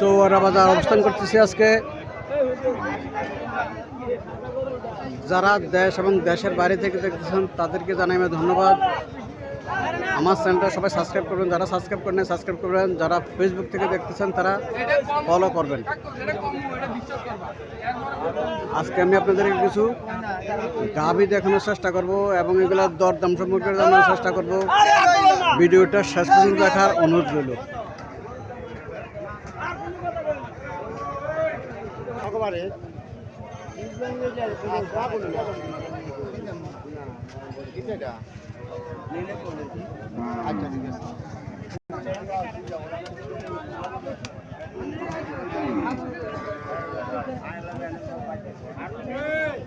চৌয়ারা বাজার অবস্থান করতেছি আজকে। যারা দেশ এবং দেশের বাইরে থেকে দেখতেছেন, তাদেরকে জানাই আমি ধন্যবাদ। আমার চ্যানেলটা সবাই সাবস্ক্রাইব করবেন, যারা সাবস্ক্রাইব করেন সাবস্ক্রাইব করবেন। যারা ফেসবুক থেকে দেখতেছেন, তারা ফলো করবেন। আজকে আমি আপনাদেরকে কিছু গাভি দেখানোর চেষ্টা করব এবং এগুলোর দরদাম সম্পর্কে জানানোর চেষ্টা করব। ভিডিওটা শেষ পর্যন্ত দেখার অনুরোধ রইল।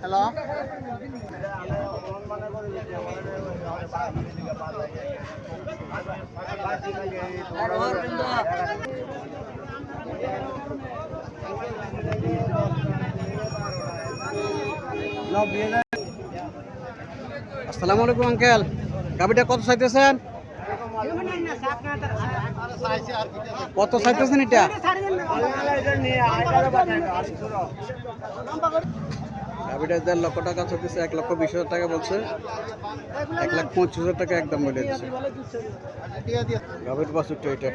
হ্যালো আসসালামু আলাইকুম আঙ্কেল। গাবিটা কত চাইতেছেন? কত চাইতেছেন এটা? গাবিটা দেড় লক্ষ টাকা চাইতেছে এক লক্ষ বিশ হাজার টাকা বলছে। এক লাখ পঁচিশ হাজার টাকা একদম বলে দিচ্ছে গাবির বাসুরটা এটা।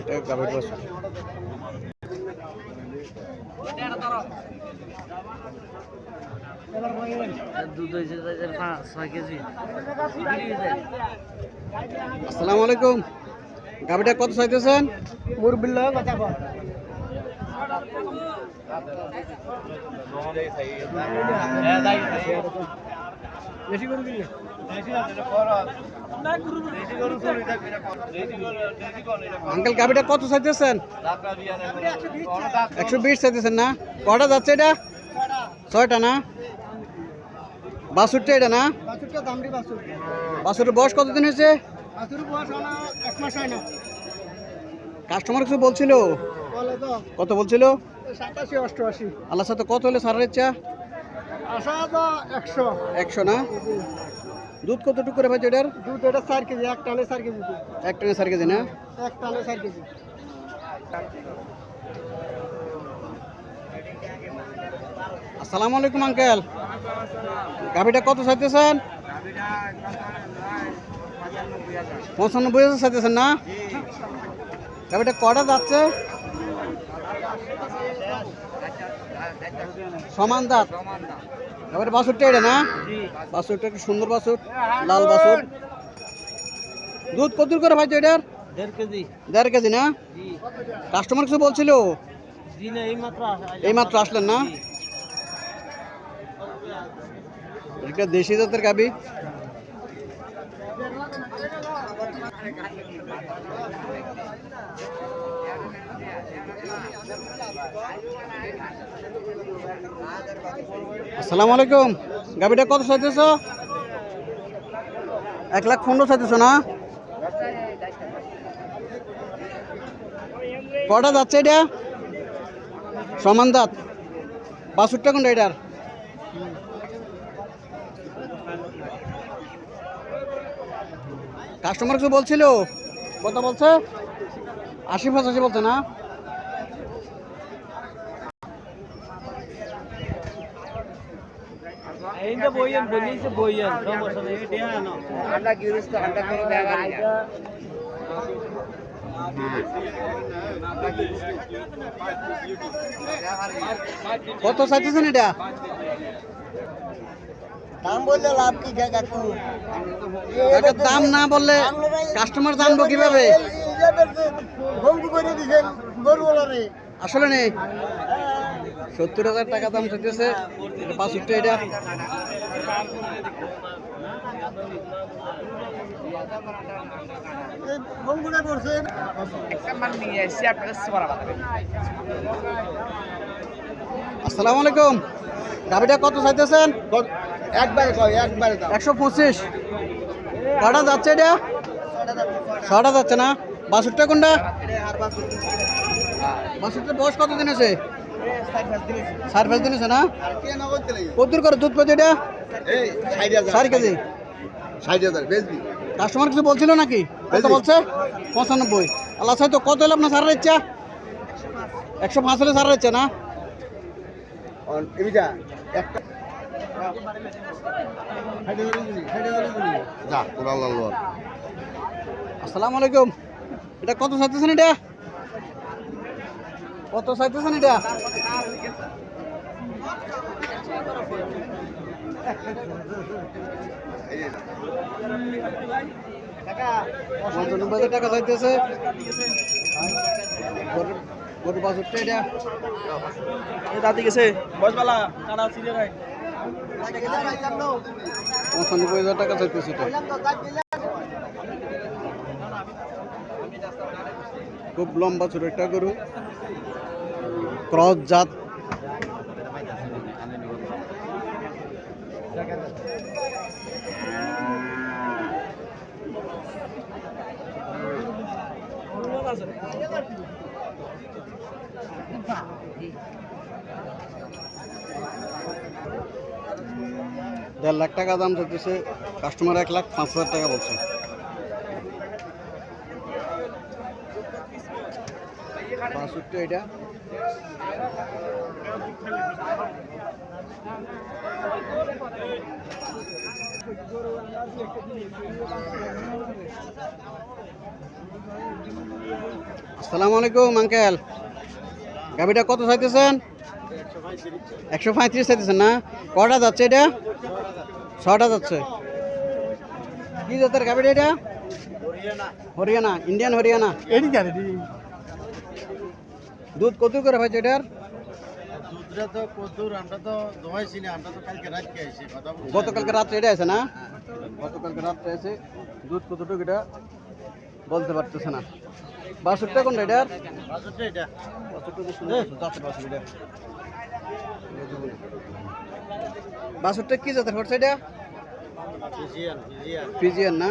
এটা গাবির বাসুর আসসালামু আলাইকুম। গাবিটা কত চাইতেছেন? মুরবিল্লা বেশি দিলে আঙ্কেল গাবিটা কত চাইতেছেন? একশো বিশ চাইতেছেন না? কটা যাচ্ছে এটা? ছয়টা না? বাসুরটা এটা না? বাসুরের বয়স কতদিন হয়েছে? হয় কাস্টমার কিছু বলছিল? কত বলছিল? সাতাশি অষ্টআশি। আল্লাহ সাথে কত হলে সারার ইচ্ছা একশো। একশো না? দুধ কতটুকু করে ভাই এটার দুধ এটা চার কেজি এক টানে চার কেজি এক টানে চার কেজি না? এক টানে চার কেজি। আসসালামু আলাইকুম আঙ্কেল। গাভিটা কত চাইতেছেন? পঁচানব্বই হাজার চাইতেছেন না? গাভিটা কটা যাচ্ছে? সমান দাঁত? এবারে বাছুরটা এটা না? বাছুরটা একটু সুন্দর বাছুর লাল বাছুর দুধ কত করে ভাই এটার? দেড় কেজি। দেড় কেজি না? কাস্টমার কিছু বলছিল? এই মাত্র এই মাত্র আসলেন না? এটা দেশি জাতের গাবি আসসালামু আলাইকুম। গাবিটা কত চাইতেছ এক লাখ পনেরো চাইতেছ না? কটা যাচ্ছে এটা? সমান দাঁত। বাষট্টি কোনটা এটার? কাস্টমার কিছু বলছিল? কত বলছে? আশি পঁচাশি বলছে না? এইটা বইয়েন বলিছে বইয়েন সমস্যা নেই এটা না কত চাইতেছেন এটা দাম বললে লাভ কি দাম না বললে কাস্টমার জানব কীভাবে আসলে নেই সত্তর হাজার টাকা দাম চাইতেছে। বাষট্টি এটা। আসসালামু আলাইকুম। গাড়িটা কত চাইতেছেন? একবারে কয় একবারে একশো পঁচিশ। কটা যাচ্ছে এটা? ছটা যাচ্ছে না। বাষট্টি কোনটা? বাষট্টির বয়স কত দিন আছে? সাড়ে পাঁচ দিন না? কত করে দুধ পাচ্ছে এটা? চার কেজি? ষাট হাজার বেচবি। কাস্টমার কিছু বলছিল নাকি? কত। বলছে? পঁচানব্বই। আল্লাহ তো কত হলে আপনার সারার ইচ্ছা একশো পাঁচ হলে সারার ইচ্ছা না? আসসালামু আলাইকুম। এটা কত চাইতেছেন এটা? কত চাইতেছেন এটা? পঞ্চানব্বই হাজার টাকা চাইতেছে। গরুর বাছুরটা এটা। দাদি গেছে। বসবালা কাটা সিরিয়াল পঁচানব্বই হাজার টাকা চাইতেছে এটা। খুব লম্বা ছোট একটা গরু। ক্রস জাত। দেড় লাখ টাকা দাম চাইতেছে। কাস্টমার এক লাখ পাঁচ হাজার টাকা বলছে। বাষট্টি এটা। আসসালামু আলাইকুম, আঙ্কেল। গাড়িটা কত চাইতেছেন? একশো পঁয়ত্রিশ চাইতেছেন না? কটা যাচ্ছে এটা? ছটা যাচ্ছে। কি জাতের গাড়িটা এটা? হরিয়ানা। ইন্ডিয়ান হরিয়ানা। দুধ কত করে ভাই এটার? দুধটা তো কদ্দুর আমরা তো দোয়াইছি না আমরা তো কালকে রাতকে আইছি গতকালকে রাত্রে এটা আছে না? গতকালকে রাত্রে আছে দুধ কতটুকু এটা? বলতে পারতেছে না। বাষট্টি কোনটা এটার? এটা। এটা। বাষট্টি কি জাতের হচ্ছে এটা? ফিজিয়ান। ফিজিয়ান না?